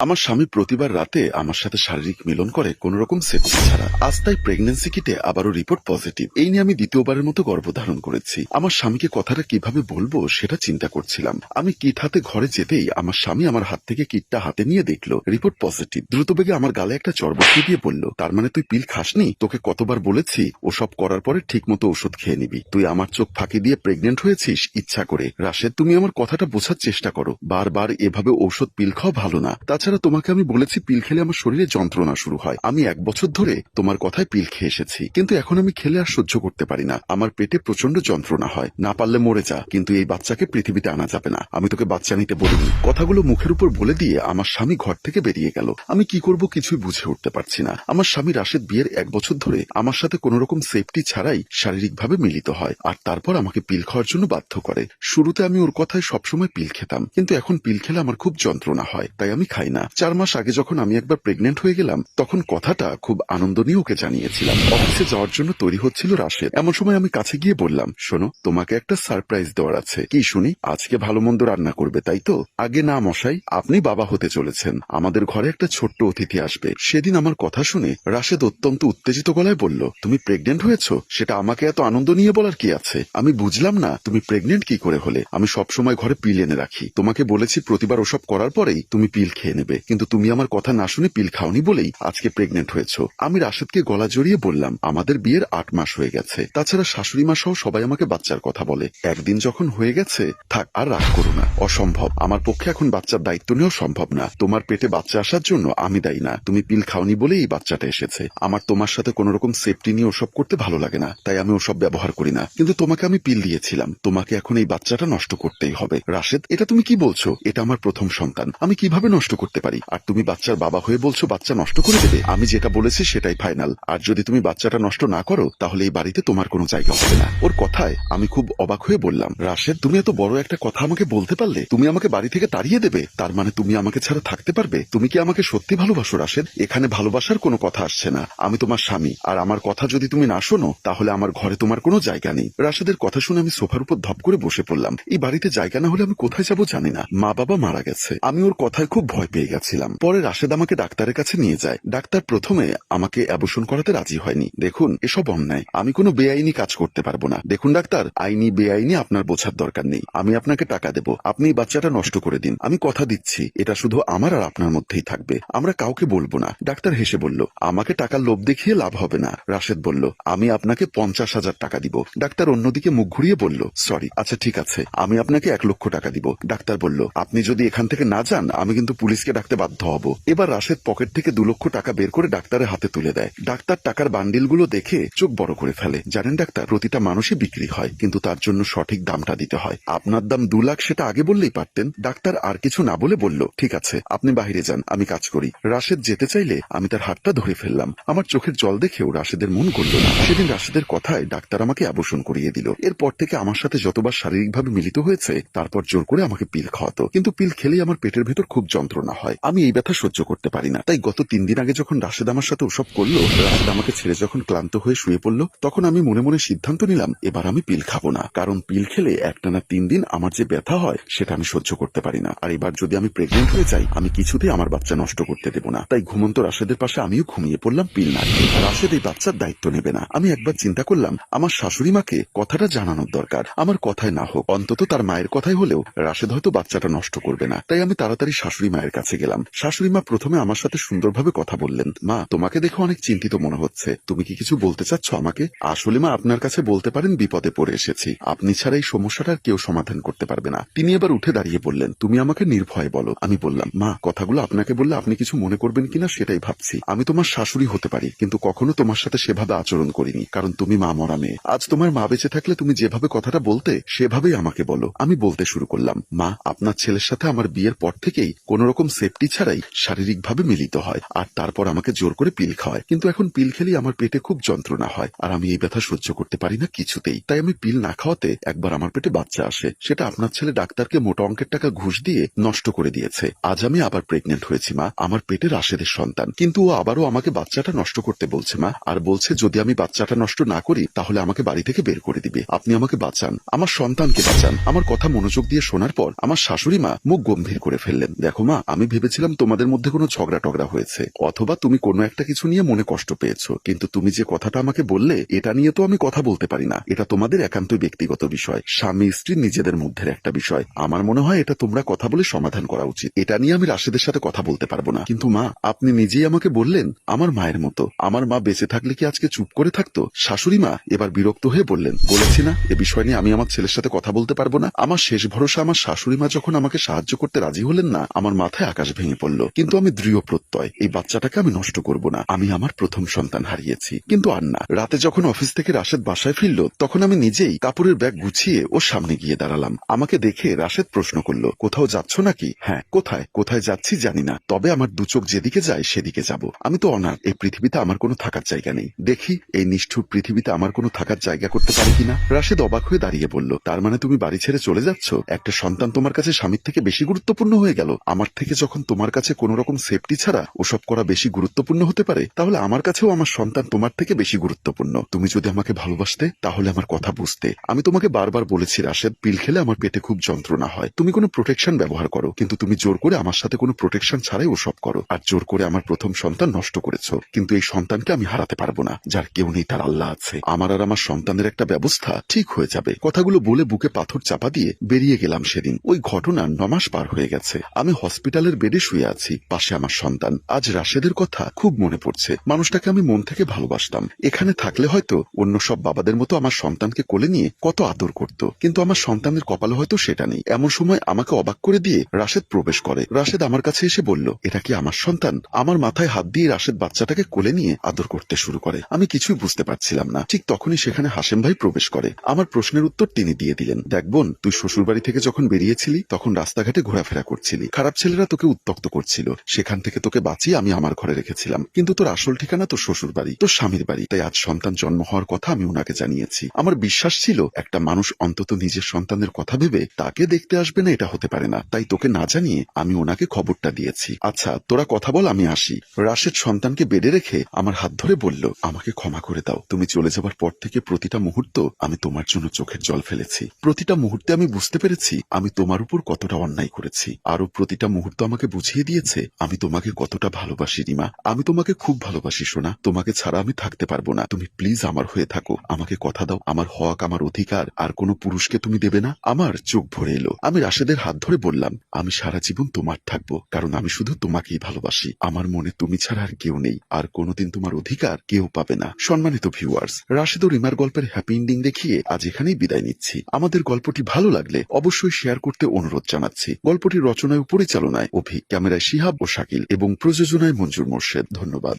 আমার স্বামী প্রতিবার রাতে আমার সাথে শারীরিক মিলন করে কোন রকম সেফটি ছাড়া। আজ তাই প্রেগনেন্সি কিটে আবারও রিপোর্ট পজিটিভ এই নিয়ে আমি দ্বিতীয়বারের মতো গর্ভধারণ করেছি। আমার স্বামীকে কথাটা কীভাবে বলব সেটা চিন্তা করছিলাম। আমি কিট হাতে ঘরে যেতেই আমার স্বামী আমার হাত থেকে কিটটা হাতে নিয়ে দেখল। রিপোর্ট পজিটিভ দ্রুত বেগে আমার গালে একটা চর বসিয়ে দিয়ে বলল, তার মানে তুই পিল খাসনি? তোকে কতবার বলেছি ওসব করার পরে ঠিক মতো ওষুধ খেয়ে নিবি। তুই আমার চোখ ফাঁকি দিয়ে প্রেগনেন্ট হয়েছিস, ইচ্ছা করে। রাশেদ, তুমি আমার কথাটা বোঝার চেষ্টা করো। বারবার এভাবে ঔষধ পিল খাওয়া ভালো না। তাছাড়া তোমাকে আমি বলেছি পিল খেলে আমার শরীরে যন্ত্রণা শুরু হয়। আমি এক বছর ধরে তোমার কথায় পিল খেয়ে এসেছি। কিন্তু এখন আমি খেলে আর সহ্য করতে পারি না। আমার পেটে প্রচণ্ড যন্ত্রণা হয়। না পারলে মরে যা। কিন্তু এই বাচ্চাকে পৃথিবীতে আনা যাবে না। আমি তোকে বাচ্চা নিতে বলিনি। কথাগুলো মুখের উপর বলে দিয়ে আমার স্বামী ঘর থেকে বেরিয়ে গেল। আমি কি করব কিছুই বুঝে উঠতে পারছি না। আমার স্বামী রাশেদ বিয়ের এক বছর ধরে আমার সাথে কোন রকম সেফটি ছাড়াই শারীরিকভাবে মিলিত হয় আর তারপর আমাকে পিল খাওয়ার জন্য বাধ্য করে। শুরুতে আমি ওর কথায় সবসময় পিল খেতাম। কিন্তু এখন পিল খেলে আমার খুব যন্ত্রণা হয়। তাই আমি খাই না। চার মাস আগে যখন আমি একবার প্রেগনেন্ট হয়ে গেলাম, তখন কথাটা খুব আনন্দ নিয়ে ওকে জানিয়েছিলাম। অফিসে যাওয়ার জন্য তৈরি হচ্ছিল রাশেদ। এমন সময় আমি কাছে গিয়ে বললাম, শোনো, তোমাকে একটা সারপ্রাইজ দেওয়ার আছে। কি শুনি? আজকে ভালো মন্দ রান্না করবে, তাই তো? আগে না, মশাই, আপনি বাবা হতে চলেছেন। আমাদের ঘরে একটা ছোট্ট অতিথি আসবে। সেদিন আমার কথা শুনে রাশেদ অত্যন্ত উত্তেজিত গলায় বলল, তুমি প্রেগনেন্ট হয়েছো? সেটা আমাকে এত আনন্দ নিয়ে বলার কি আছে? আমি বুঝলাম না, তুমি প্রেগনেন্ট কি করে হলে? আমি সবসময় ঘরে পিল এনে রাখি। তোমাকে বলেছি প্রতিবার ওসব করার পরেই তুমি পিল খেয়ে নেবে। কিন্তু তুমি আমার কথা না শুনে পিল খাওনি বলেই আজকে প্রেগনেন্ট হয়েছো। আমি রাশেদকে গলা জড়িয়ে বললাম, আমাদের বিয়ের আট মাস হয়ে গেছে। তাছাড়া শাশুড়ি মা সহ সবাই আমাকে বাচ্চার কথা বলে। একদিন যখন হয়ে গেছে, থাক, আর রাগ করো না। অসম্ভব। আমার পক্ষে এখন বাচ্চার দায়িত্ব নেওয়া সম্ভব না। তোমার পেটে বাচ্চা আসার জন্য আমি দায়ী না। তুমি পিল খাওনি বলেই এই বাচ্চাটা এসেছে। আমার তোমার সাথে কোন রকম সেফটি নিয়ে ওসব করতে ভালো লাগে না, তাই আমি ওসব ব্যবহার করি না। কিন্তু তোমাকে আমি পিল দিয়েছিলাম। তোমাকে এখন এই বাচ্চাটা নষ্ট করতেই হবে। রাশেদ, এটা তুমি কি বলছো? এটা আমার প্রথম সন্তান। আমি কীভাবে নষ্ট করতে পারি। আর তুমি বাচ্চার বাবা হয়ে বলছো বাচ্চা নষ্ট করে দেবে। আমি যেটা বলেছি সেটাই ফাইনাল আর যদি তুমি বাচ্চাটা নষ্ট না করো, তাহলে এই বাড়িতে তোমার কোনো জায়গা হবে না। ওর কথায় আমি খুব অবাক হয়ে বললাম, রাশেদ, তুমি এত বড় একটা কথা আমাকে বলতে পারলে? তুমি আমাকে বাড়ি থেকে তাড়িয়ে দেবে? তার মানে তুমি আমাকে ছাড়া থাকতে পারবে? তুমি কি আমাকে সত্যি ভালোবাসো, রাশেদ? এখানে ভালোবাসার কোনো কথা আসছে না। আমি তোমার স্বামী। আর আমার কথা যদি তুমি না শোনো, তাহলে আমার ঘরে তোমার কোনো জায়গা নেই। রাশেদের কথা শুনে আমি সোফার উপর ধপ করে বসে পড়লাম। এই বাড়িতে জায়গা না হলে আমি কোথায় যাব জানি না। মা বাবা মারা গেছে। আমি ওর কথায় খুব ভয় পেয়ে গেছিলাম। পরে রাশেদ আমাকে ডাক্তারের কাছে নিয়ে যায়। ডাক্তার প্রথমে আমাকে অ্যাবর্শন করাতে রাজি হয়নি। দেখুন, এসব অন্যায়। আমি কোনো বেআইনি কাজ করতে পারব না। দেখুন, ডাক্তার, আইনি বেআইনি আপনার বোঝার দরকার নেই। আমি আপনাকে টাকা দেব। আপনি বাচ্চাটা নষ্ট করে দিন। আমি কথা দিচ্ছি। এটা শুধু আমার আর আপনার মধ্যেই থাকবে। আমরা কাউকে বলব না। ডাক্তার হেসে বলল, আমাকে টাকার লোভ দেখিয়ে লাভ হবে না। রাশেদ বলল, আমি আপনাকে পঞ্চাশ হাজার টাকা দিব। ডাক্তার অন্যদিকে মুখ ঘুরিয়ে বলল, সরি আচ্ছা ঠিক আছে। আমি আপনাকে এক লক্ষ টাকা দিব। ডাক্তার বলল, আপনি যদি এখান থেকে না যান, আমি কিন্তু পুলিশকে ডাকতে বাধ্য হব। এবার রাশেদ পকেট থেকে দু লক্ষ টাকা বের করে ডাক্তারের হাতে তুলে দেয়। ডাক্তার টাকার বান্ডিলগুলো দেখে চোখ বড় করে ফেলে। জানেন ডাক্তার, প্রতিটা মানুষই বিক্রি হয়, কিন্তু তার জন্য সঠিক দামটা দিতে হয়। আপনার দাম দু লাখ সেটা আগে বললেই পারতেন। ডাক্তার আর কিছু না বলে বলল, ঠিক আছে, আপনি বাহিরে যান, আমি কাজ করি। রাশেদ যেতে চাইলে আমি তার হাতটা ধরে ফেললাম। আমার চোখের জল দেখেও রাশেদের মন করল না। সেদিন রাশেদের কথায় ডাক্তার আমাকে আবর্ষণ করিয়ে দিল। এরপর থেকে আমার সাথে যতবার শারীরিকভাবে মিলিত হয়েছে, তারপর জোর করে আমাকে পিল খাওয়াতো। কিন্তু পিল খেলেই আমার পেটের ভেতর খুব যন্ত্রণা হয়। আমি এই ব্যথা সহ্য করতে পারি না। তাই গত তিন দিন আগে যখন রাশেদ আমার সাথে ওসব করল রাশেদ আমাকে ছেড়ে যখন ক্লান্ত হয়ে শুয়ে পড়ল, তখন আমি মনে মনে সিদ্ধান্ত নিলাম, এবার আমি পিল খাব না। কারণ পিল খেলে একটানা তিন দিন আমার যে ব্যথা হয়, সেটা আমি সহ্য করতে পারি না। আর এবার যদি আমি প্রেগনেন্ট হয়ে যাই, আমি কিছুতেই আমার বাচ্চা নষ্ট করতে দেবো না। তাই ঘুমন্ত রাশেদের পাশে আমিও ঘুমিয়ে পড়লাম পিল না রাশেদ এই বাচ্চার দায়িত্ব নেবে না। আমি একবার চিন্তা করলাম, আমার শাশুড়ি মাকে কথাটা জানানোর দরকার। আমার কথায় না হোক, অন্তত তার মায়ের কথাই হলেও রাশেদ হয়তো বাচ্চাটা নষ্ট করবে না। তাই আমি তাড়াতাড়ি শাশুড়ি মায়ের কাছে গেলাম। শাশুড়ি মা প্রথমে আমার সাথে সুন্দরভাবে কথা বললেন। মা, তোমাকে দেখে অনেক চিন্তিত মনে হচ্ছে। তুমি কি কিছু বলতে চাচ্ছ আমাকে? আসলে মা, আপনার কাছে বলতে পারেন বিপদে পড়ে এসেছি। আপনি ছাড়া এই সমস্যাটার কেউ সমাধান করতে পারবে না। তিনি এবার উঠে দাঁড়িয়ে বললেন, তুমি আমাকে নির্ভয়ে বলো। আমি বললাম, মা, কথাগুলো আপনাকে বললে আপনি কিছু মনে করবেন কিনা সেটাই ভাবছি। আমি তোমার শাশুড়ি হতে পারি, কিন্তু কখনো তোমার সাথে সেভাবে আচরণ করিনি, কারণ তুমি মা মরা মেয়ে। আজ তোমার মা বেঁচে থাকলে তুমি যেভাবে কথাটা বলতে, সেভাবেই আমাকে বলো। আমি বলতে শুরু করলাম, মা, আপনার ছেলের সাথে আমার বিয়ের পর থেকেই কোন রকম সেফটি ছাড়াই শারীরিকভাবে মিলিত হয়। আর তারপর আমাকে জোর করে পিল খাওয়ায়। কিন্তু এখন পিল খেলেই আমার পেটে খুব যন্ত্রণা হয়। আর আমি এই ব্যথা সহ্য করতে পারি না কিছুতেই। তাই আমি পিল না খাওয়াতে একবার আমার পেটে বাচ্চা আসে। সেটা আপনার ছেলে ডাক্তারকে মোটা অঙ্কের টাকা ঘুষ দিয়ে নষ্ট করে দিয়েছে। আজ আমি আবার প্রেগনেন্ট হয়েছি, মা। আমার পেটে রাশেদের সন্তান। কিন্তু ও আবারও আমাকে বাচ্চাটা নষ্ট করতে বলছে, মা। আর বলছে, যদি আমি বাচ্চাটা নষ্ট না করি, তাহলে আমাকে বাড়ি থেকে বের করে দিবে। আপনি আমাকে বাঁচান। আমার সন্তানকে বাঁচান। আমার কথা মনোযোগ দিয়ে শোনার পর আমার শাশুড়ি মা মুখ গম্ভীর করে ফেললেন। দেখো, মা, আমি আমি ভেবেছিলাম তোমাদের মধ্যে কোনো ঝগড়া টগড়া হয়েছে, অথবা তুমি কোনো একটা কিছু নিয়ে মনে কষ্ট পেয়েছ, কিন্তু তুমি যে কথাটা আমাকে বললে, এটা নিয়ে তো আমি কথা বলতে পারি না। এটা তোমাদের একান্ত ব্যক্তিগত বিষয়। স্বামী, স্ত্রী নিজেদের মধ্যে একটা বিষয়। আমার মনে হয় এটা তোমরা কথা বলে সমাধান করা উচিত। এটা নিয়ে আমি রাশেদের সাথে কথা বলতে পারব না। কিন্তু মা, আপনি নিজেই আমাকে বললেন, আমার মায়ের মতো। আমার মা বেঁচে থাকলে কি আজকে চুপ করে থাকতো? শাশুড়ি মা এবার বিরক্ত হয়ে বললেন, বলেছি না, এ বিষয় নিয়ে আমি আমার ছেলের সাথে কথা বলতে পারব না। আমার শেষ ভরসা আমার শাশুড়ি মা যখন আমাকে সাহায্য করতে রাজি হলেন না, আমার মাথায় আকাশ ভেঙে পড়ল। কিন্তু আমি দৃঢ় প্রত্যয়, এই বাচ্চাটাকে আমি নষ্ট করব না। আমি আমার প্রথম সন্তান হারিয়েছি। কিন্তু আর না। রাতে যখন অফিস থেকে রাশেদ বাসায় ফিরল, তখন আমি নিজেই কাপড়ের ব্যাগ গুছিয়ে ওর সামনে গিয়ে দাঁড়ালাম। আমাকে দেখে রাশেদ প্রশ্ন করল, কোথাও যাচ্ছ নাকি? হ্যাঁ। কোথায়? কোথায় যাচ্ছি জানি না। তবে আমার দু যেদিকে যায়, সেদিকে যাব। আমি তো অনার। এই পৃথিবীতে আমার কোনো থাকার জায়গা নেই। দেখি, এই নিষ্ঠুর পৃথিবীতে আমার কোনো থাকার জায়গা করতে পারি কিনা? রাশেদ অবাক হয়ে দাঁড়িয়ে বলল, তার মানে তুমি বাড়ি ছেড়ে চলে যাচ্ছ? একটা সন্তান তোমার কাছে স্বামীর থেকে বেশি গুরুত্বপূর্ণ হয়ে গেল। আমার থেকে যখন তোমার কাছে কোন রকম সেফটি ছাড়া ওসব করা বেশি গুরুত্বপূর্ণ হতে পারে, তাহলে আমার কাছেও আমার সন্তান তোমার থেকে বেশি গুরুত্বপূর্ণ। তুমি যদি আমাকে ভালোবাসতে, তাহলে আমার কথা বুঝতে। আমি তোমাকে বারবার বলেছি, রাশেদ, পিল খেলে আমার পেটে খুব যন্ত্রণা হয়। তুমি কোনো প্রোটেকশন ব্যবহার করো, কিন্তু তুমি জোর করে আমার সাথে কোনো প্রোটেকশন ছাড়াই ওসব করো, আর জোর করে আমার প্রথম সন্তান নষ্ট করেছ। কিন্তু এই সন্তানকে আমি হারাতে পারব না, যার কেউ নেই, তার আল্লাহ আছে। আমার আর আমার সন্তানের একটা ব্যবস্থা ঠিক হয়ে যাবে। কথাগুলো বলে বুকে পাথর চাপা দিয়ে বেরিয়ে গেলাম সেদিন। ওই ঘটনা নমাস পার হয়ে গেছে। আমি হসপিটালের বেডে শুয়ে আছি। পাশে আমার সন্তান। আজ রাশেদের কথা খুব মনে পড়ছে। মানুষটাকে আমি মন থেকে ভালোবাসতাম। এখানে থাকলে হয়তো অন্য সব বাবাদের মতো আমার সন্তানকে কোলে নিয়ে কত আদর করত। কিন্তু আমার সন্তানের কপালে হয়তো সেটা নেই। এমন সময় আমাকে অবাক করে দিয়ে রাশেদ প্রবেশ করে। রাশেদ আমার কাছে এসে বলল, এটা কি আমার সন্তান? আমার মাথায় হাত দিয়ে রাশেদ বাচ্চাটাকে কোলে নিয়ে আদর করতে শুরু করে। আমি কিছুই বুঝতে পারছিলাম না। ঠিক তখনই সেখানে হাসেম ভাই প্রবেশ করে। আমার প্রশ্নের উত্তর তিনি দিয়ে দিলেন, দেখ বোন, তুই শ্বশুরবাড়ি থেকে যখন বেরিয়েছিলি, তখন রাস্তাঘাটে ঘোরাফেরা করছিলি। খারাপ ছেলেরা তোকে উত্তক্ত করছিল। সেখান থেকে তোকে বাঁচিয়ে আমি আমার ঘরে রেখেছিলাম। কিন্তু তোর আসল ঠিকানা তোর শ্বশুর বাড়ি, তোর স্বামীর বাড়ি। তাই আজ সন্তান জন্ম হওয়ার কথা আমি ওনাকে জানিয়েছি। আমার বিশ্বাস ছিল, একটা মানুষ অন্তত নিজের সন্তানের কথা ভেবে তাকে দেখতে আসবে না, এটা হতে পারে না। তাই তোকে না জানিয়ে আমি ওনাকে খবরটা দিয়েছি। আচ্ছা তোরা কথা বল, আমি আসি। রাশেদ সন্তানকে বেডে রেখে আমার হাত ধরে বলল, আমাকে ক্ষমা করে দাও। তুমি চলে যাবার পর থেকে প্রতিটা মুহূর্ত আমি তোমার জন্য চোখের জল ফেলেছি। প্রতিটা মুহূর্তে আমি বুঝতে পেরেছি, আমি তোমার উপর কতটা অন্যায় করেছি। আরও প্রতিটা মুহূর্ত আমাকে বুঝিয়ে দিয়েছে, আমি তোমাকে কতটা ভালোবাসি রিমা। আমি তোমাকে খুব ভালোবাসি সোনা। তোমাকে ছাড়া আমি থাকতে পারব না। তুমি প্লিজ আমার হয়ে থাকো। আমাকে কথা দাও। আমার হক, আমার অধিকার, আর কোনো পুরুষকে তুমি দেবে না। আমার চোখ ভরে এলো। আমি রাশেদের হাত ধরে বললাম, আমি সারা জীবন তোমার থাকব, কারণ আমি শুধু তোমাকেই ভালোবাসি। আমার মনে তুমি ছাড়া আর কেউ নেই। আর কোনোদিন তোমার অধিকার কেউ পাবে না। সম্মানিত ভিউয়ার্স রাশেদ ও রিমার গল্পের হ্যাপি এন্ডিং দেখিয়ে আজ এখানেই বিদায় নিচ্ছি। আমাদের গল্পটি ভালো লাগলে অবশ্যই শেয়ার করতে অনুরোধ জানাচ্ছি। গল্পটি রচনায় ও পরিচালনায় অভি ক্যামেরায় শিহাব ও শাকিল এবং প্রযোজনায় মঞ্জুর মোর্শেদ। ধন্যবাদ।